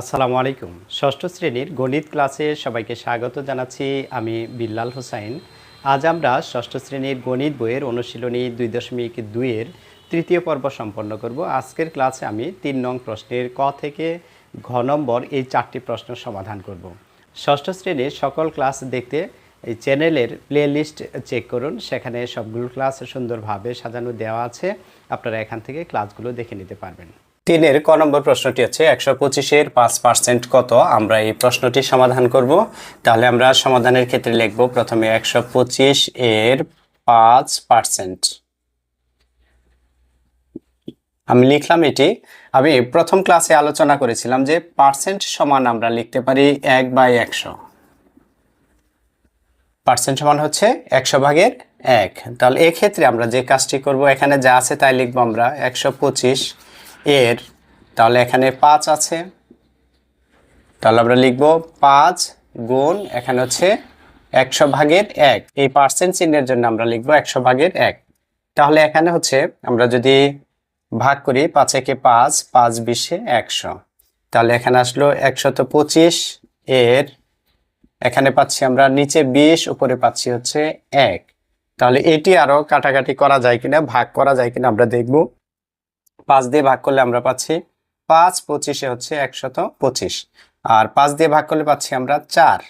আসসালামু আলাইকুম। ষষ্ঠ শ্রেণির গণিত ক্লাসে সবাইকে স্বাগত জানাচ্ছি আমি বিল্লাল হোসাইন। আজ আমরা ষষ্ঠ শ্রেণির গণিত বইয়ের অনুশীলনী দুই দশমিক দুইয়ের তৃতীয় পর্ব সম্পন্ন করব। আজকের ক্লাসে আমি তিন নং প্রশ্নের ক থেকে ঘ নম্বর এই চারটি প্রশ্ন সমাধান করব। ষষ্ঠ শ্রেণির সকল ক্লাস দেখতে এই চ্যানেলের প্লে লিস্ট চেক করুন। সেখানে সবগুলো ক্লাস সুন্দরভাবে সাজানো দেওয়া আছে। আপনারা এখান থেকে ক্লাসগুলো দেখে নিতে পারবেন। তিনের ক নম্বর প্রশ্নটি হচ্ছে, একশো পঁচিশের পাঁচ পার্সেন্ট কত? আমরা এই প্রশ্নটি সমাধান করব। তাহলে আমরা সমাধানের ক্ষেত্রে লিখব, প্রথমে একশো পঁচিশ এর পাঁচ পার্সেন্ট আমি লিখলাম এটি। আমি প্রথম ক্লাসে আলোচনা করেছিলাম যে পার্সেন্ট সমান আমরা লিখতে পারি এক বাই একশো। পার্সেন্ট সমান হচ্ছে একশো ভাগের এক। তাহলে এক্ষেত্রে আমরা যে কাজটি করব, এখানে যা আছে তাই লিখব আমরা। একশো পঁচিশ এর, তাহলে এখানে পাঁচ আছে। তাহলে আমরা লিখব পাঁচ গুণ, এখানে হচ্ছে একশো ভাগের এক। এই পার্সেন্ট চিহ্নের জন্য আমরা লিখব একশো ভাগের এক। তাহলে এখানে হচ্ছে আমরা যদি ভাগ করি পাঁচ একে পাঁচ পাঁচ বিশে একশো। তাহলে এখানে আসলো একশত পঁচিশ এর, এখানে পাচ্ছি আমরা নিচে বিশ, উপরে পাচ্ছি হচ্ছে এক। তাহলে এটি আরও কাটাকাটি করা যায় কিনা, ভাগ করা যায় কিনা আমরা দেখব। পাঁচ দিয়ে ভাগ করলে আমরা পাচ্ছি পাঁচ, পঁচিশে হচ্ছে একশত পঁচিশ। আর পাঁচ দিয়ে ভাগ করলে পাচ্ছি আমরা চার।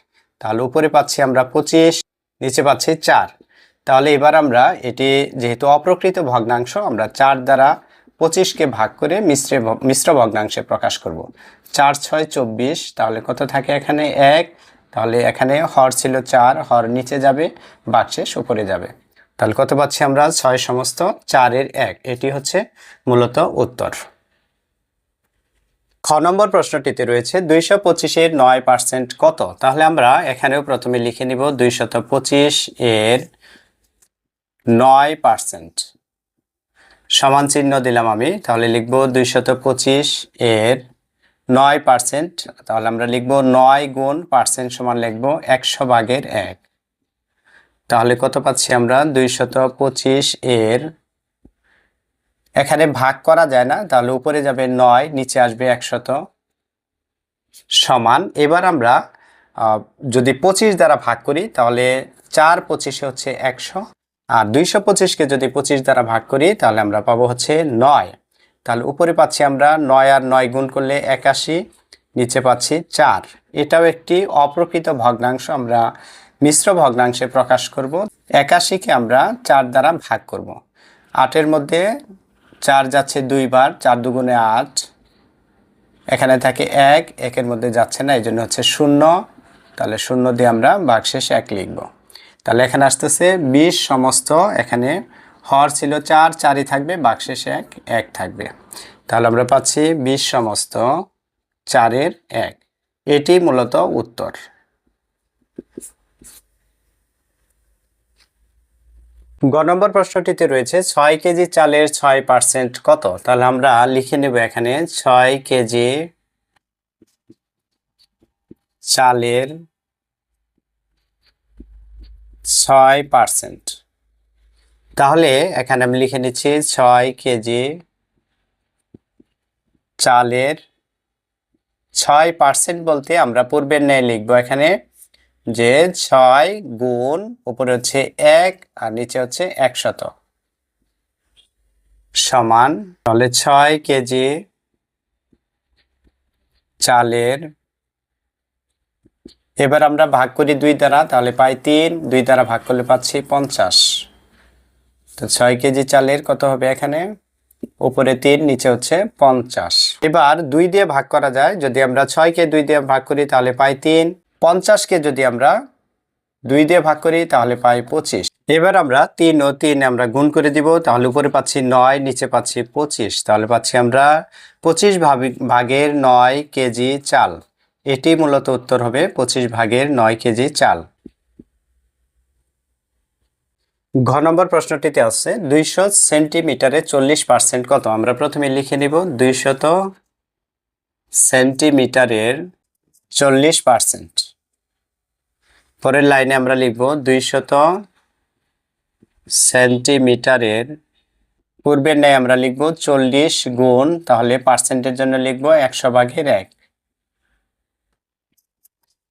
তাহলে উপরে পাচ্ছি আমরা পঁচিশ, নিচে পাচ্ছি চার। তাহলে এবার আমরা এটি যেহেতু অপ্রকৃত ভগ্নাংশ, আমরা চার দ্বারা পঁচিশকে ভাগ করে মিশ্রে মিশ্র ভগ্নাংশে প্রকাশ করব। চার, ছয়, চব্বিশ, তাহলে কত থাকে এখানে? এক। তাহলে এখানে হর ছিল চার, হর নিচে যাবে বাক্সেস উপরে যাবে। তাহলে কত পাচ্ছি আমরা? ছয় সমস্ত চারের এক। এটি হচ্ছে মূলত উত্তর। খ নম্বর প্রশ্নটিতে রয়েছে, দুইশো পঁচিশের নয় পার্সেন্ট কত? তাহলে আমরা এখানেও প্রথমে লিখে নিব দুইশত পঁচিশ এর নয় পার্সেন্ট। সমান চিহ্ন দিলাম আমি, তাহলে লিখব দুইশত পঁচিশ এর নয় পার্সেন্ট। তাহলে আমরা লিখব নয় গুণ পার্সেন্ট সমান লিখব একশো ভাগের এক। তাহলে কত পাচ্ছি আমরা? দুইশত পঁচিশ এর। এখানে ভাগ করা যায় না, তাহলে উপরে যাবে নয়, নিচে আসবে একশত সমান। এবার আমরা যদি পঁচিশ দ্বারা ভাগ করি, তাহলে চার পঁচিশে হচ্ছে একশো। আর দুইশো পঁচিশকে যদি পঁচিশ দ্বারা ভাগ করি, তাহলে আমরা পাবো হচ্ছে নয়। তাহলে উপরে পাচ্ছি আমরা নয় আর নয় গুণ করলে একাশি, নিচে পাচ্ছি চার। এটাও একটি অপ্রকৃত ভগ্নাংশ, আমরা মিশ্র ভগ্নাংশে প্রকাশ করব। একাশিকে আমরা চার দ্বারা ভাগ করব। আটের মধ্যে চার যাচ্ছে দুইবার চার দুগুণে আট। এখানে থাকে এক, একের মধ্যে যাচ্ছে না এই জন্য হচ্ছে শূন্য। তাহলে শূন্য দিয়ে আমরা বাক্সেস এক লিখব। তাহলে এখানে আসতেছে বিশ সমস্ত, এখানে হর ছিল চার, চারই থাকবে বাক্সেস এক এক থাকবে। তাহলে আমরা পাচ্ছি বিশ সমস্ত, চারের এক। এটি মূলত উত্তর। গ নম্বর প্রশ্নটিতে রয়েছে, ছয় কেজি চালের ছয় পার্সেন্ট কত? তাহলে আমরা লিখে নেব এখানে, ছয় কেজি চালের ছয় পার্সেন্ট। তাহলে এখানে আমি লিখে নিচ্ছি, ছয় কেজি চালের ছয় পার্সেন্ট বলতে আমরা পূর্বের ন্যায় লিখব এখানে। যে ছয় গুণ উপরে হচ্ছে এক আর নিচে হচ্ছে একশত। সমান, তাহলে ছয় কেজি চালের, এবার আমরা ভাগ করি দুই দ্বারা, তাহলে পাই তিন, দুই দ্বারা ভাগ করলে পাচ্ছি পঞ্চাশ। তো ছয় কেজি চালের কত হবে এখানে? উপরে তিন, নিচে হচ্ছে পঞ্চাশ। এবার দুই দিয়ে ভাগ করা যায়, যদি আমরা ছয়কে দুই দিয়ে ভাগ করি, তাহলে পাই তিন পঞ্চাশকে যদি আমরা দুই দিয়ে ভাগ করি, তাহলে পাই পঁচিশ। এবার আমরা তিন ও তিন আমরা গুণ করে দিব, তাহলে উপরে পাচ্ছি নয়, নিচে পাচ্ছি পঁচিশ। তাহলে পাচ্ছি আমরা পঁচিশ ভাগ- ভাগের নয় কেজি চাল। এটি মূলত উত্তর হবে পঁচিশ ভাগের নয় কেজি চাল। ঘ নম্বর প্রশ্নটিতে আছে, দুইশো সেন্টিমিটারে চল্লিশ পার্সেন্ট কত? আমরা প্রথমে লিখে নিব, দুইশত সেন্টিমিটারের চল্লিশ পার্সেন্ট। পরের লাইনে আমরা লিখব দুইশত সেন্টিমিটারের। পূর্বের ন্যায় আমরা লিখব চল্লিশ গুণ, তাহলে পার্সেন্টের জন্য লিখব একশো ভাগের এক।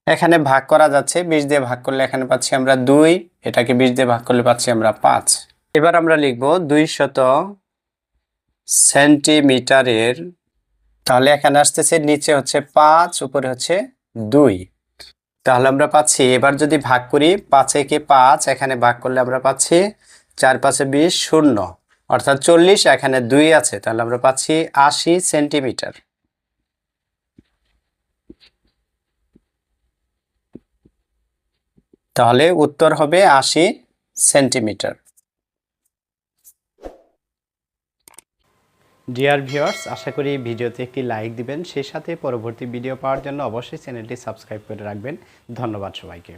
এখানে ভাগ করা যাচ্ছে, বিশ দিয়ে ভাগ করলে এখানে পাচ্ছি আমরা দুই, এটাকে বিশ দিয়ে ভাগ করলে পাচ্ছি আমরা পাঁচ। এবার আমরা লিখব দুই শত সেন্টিমিটারের, তাহলে এখানে আসতেছে নিচে হচ্ছে পাঁচ, উপরে হচ্ছে দুই। তাহলে আমরা পাচ্ছি, এবার যদি ভাগ করি পাঁচেকে পাঁচ, এখানে ভাগ করলে আমরা পাচ্ছি চার পাঁচে বিশ শূন্য। অর্থাৎ চল্লিশ, এখানে দুই আছে, তাহলে আমরা পাচ্ছি আশি সেন্টিমিটার। তাহলে উত্তর হবে আশি সেন্টিমিটার। ডিয়ার ভিউয়ার্স আশা করি ভিডিওতে একটি লাইক দিবেন। সেই সাথে পরবর্তী ভিডিও পাওয়ার জন্য অবশ্যই চ্যানেলটি সাবস্ক্রাইব করে রাখবেন। ধন্যবাদ সবাইকে।